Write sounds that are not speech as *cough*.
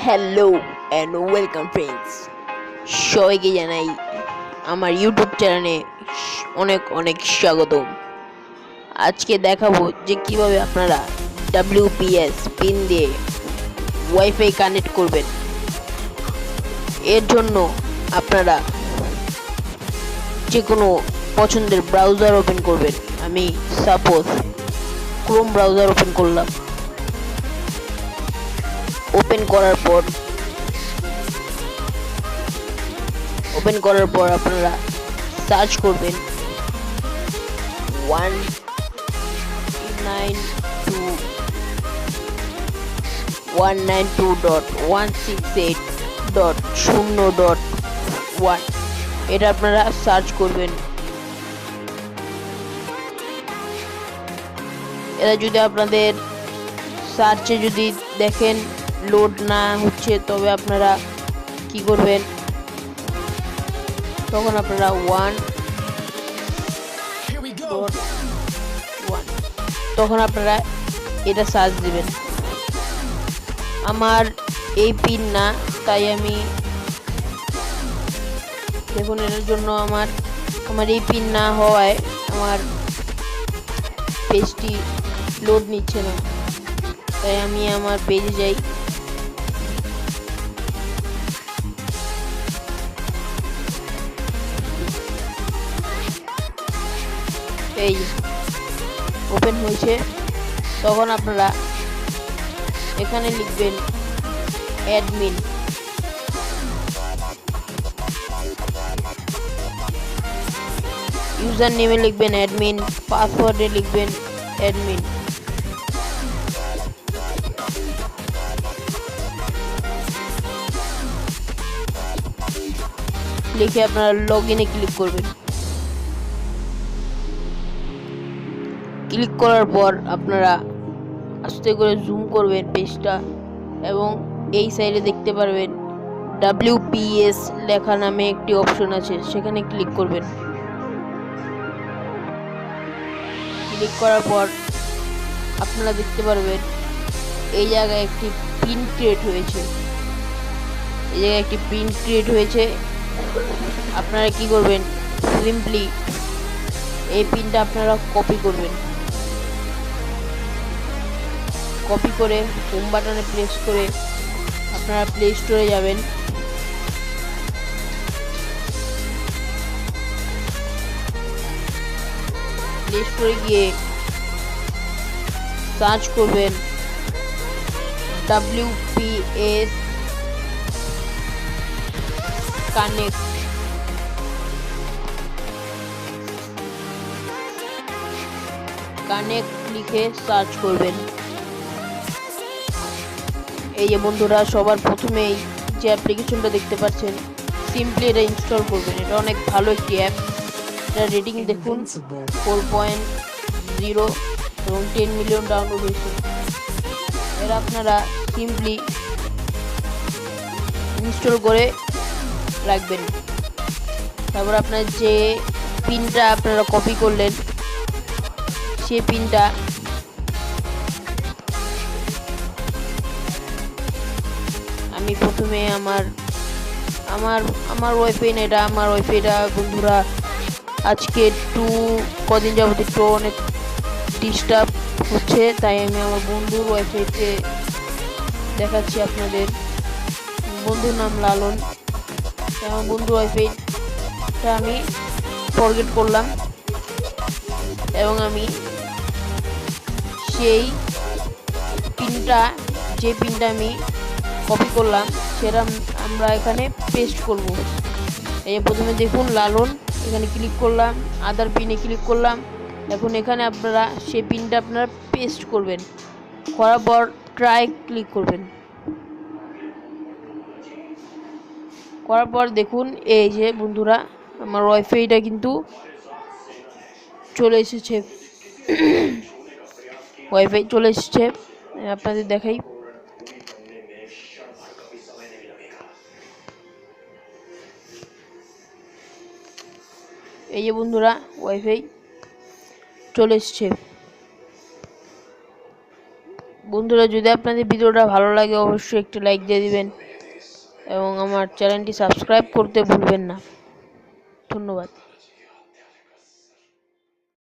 Hello and welcome friends সবাইকে জানাই আমার ইউটিউব চ্যানেলে অনেক অনেক স্বাগতম। আজকে দেখাবো যে কীভাবে আপনারা ডাব্লিউপিএস পিন দিয়ে ওয়াইফাই কানেক্ট করবেন। এর জন্য আপনারা যে কোনো পছন্দের ব্রাউজার ওপেন করবেন। আমি সাপোজ ক্রোম ব্রাউজার ওপেন করলাম। ওপেন করার পর ওপেন করার পর আপনারা সার্চ করবেন one nine two one nine two dot one six eight dot শূন্য ডট ওয়ান এটা আপনারা সার্চ করবেন। এটা যদি আপনাদের সার্চে যদি দেখেন লোড না হচ্ছে, তবে আপনারা কি করবেন? তখন আপনারা ওয়ান ওয়ান তখন আপনারা এটা সার্চ দিবেন। আমার এই পিন না, তাই আমি দেখুন, এটার জন্য আমার আমার এই পিন না হওয়ায় আমার পেজটি লোড নিচ্ছে না। তাই আমি আমার পেজে যাই। এই ওপেন হয়েছে। তখন আপনারা এখানে লিখবেন অ্যাডমিন ইউজার নেমে লিখবেন অ্যাডমিন পাসওয়ার্ডে লিখবেন অ্যাডমিন লিখে আপনারা লগ ইনে ক্লিক করবেন। ক্লিক করার পর আপনারা আস্তে করে জুম করবেন পেজটা এবং এই সাইডে দেখতে পারবেন ডাব্লিউপিএস লেখা নামে একটি অপশন আছে, সেখানে ক্লিক করবেন। ক্লিক করার পর আপনারা দেখতে পারবেন এই জায়গায় একটি পিন ক্রিয়েট হয়েছে। এই জায়গায় একটি পিন ক্রিয়েট হয়েছে। আপনারা কি করবেন? সিম্পলি এই পিনটা আপনারা কপি করবেন। কপি করে হোম বাটনে প্রেস করে আপনারা প্লে স্টোরে যাবেন। প্লে স্টোরে গিয়ে সার্চ করবেন ডাব্লিউপিএস কানেক্ট কানেক্ট লিখে সার্চ করবেন। এই যে বন্ধুরা, সবার প্রথমেই যে অ্যাপ্লিকেশনটা দেখতে পাচ্ছেন সিম্পলি এটা ইনস্টল করবেন। এটা অনেক ভালো একটি অ্যাপ এটা রেটিং দেখুন ফোর পয়েন্ট জিরো এবং টেন মিলিয়ন ডাউনলোড হয়েছে। এরা আপনারা সিম্পলি ইনস্টল করে রাখবেন। তারপর আপনার যে পিনটা আপনারা কপি করলেন সেই পিনটা আমি প্রথমে আমার আমার আমার ওয়াইফাই না, এটা আমার ওয়াইফাইটা বন্ধুরা আজকে একটু কদিন যাবত একটু অনেক ডিস্টার্ব হচ্ছে, তাই আমি আমার বন্ধুর ওয়াইফাইতে দেখাচ্ছি আপনাদের। বন্ধুর নাম লালন। আমার বন্ধুর ওয়াইফাইটা আমি ফরগেট করলাম। এবং আমি সেই পিনটা যে পিনটা আমি কপি করলাম, সেটা আমরা এখানে পেস্ট করব। এই প্রথমে দেখুন লালন এখানে ক্লিক করলাম আদার পিনে ক্লিক করলাম। এখন এখানে আপনারা সেই পিনটা আপনারা পেস্ট করবেন। করার পর ট্রাই ক্লিক করবেন। করার পর দেখুন, এই যে বন্ধুরা, আমার ওয়াইফাইটা কিন্তু চলে এসেছে। *coughs* ওয়াইফাই চলে এসেছে। আপনাদের দেখাই। এই যে বন্ধুরা ওয়াইফাই চলে এসছে। বন্ধুরা, যদি আপনাদের ভিডিওটা ভালো লাগে, অবশ্যই একটি লাইক দিয়ে দিবেন এবং আমার চ্যানেলটি সাবস্ক্রাইব করতে ভুলবেন না। ধন্যবাদ।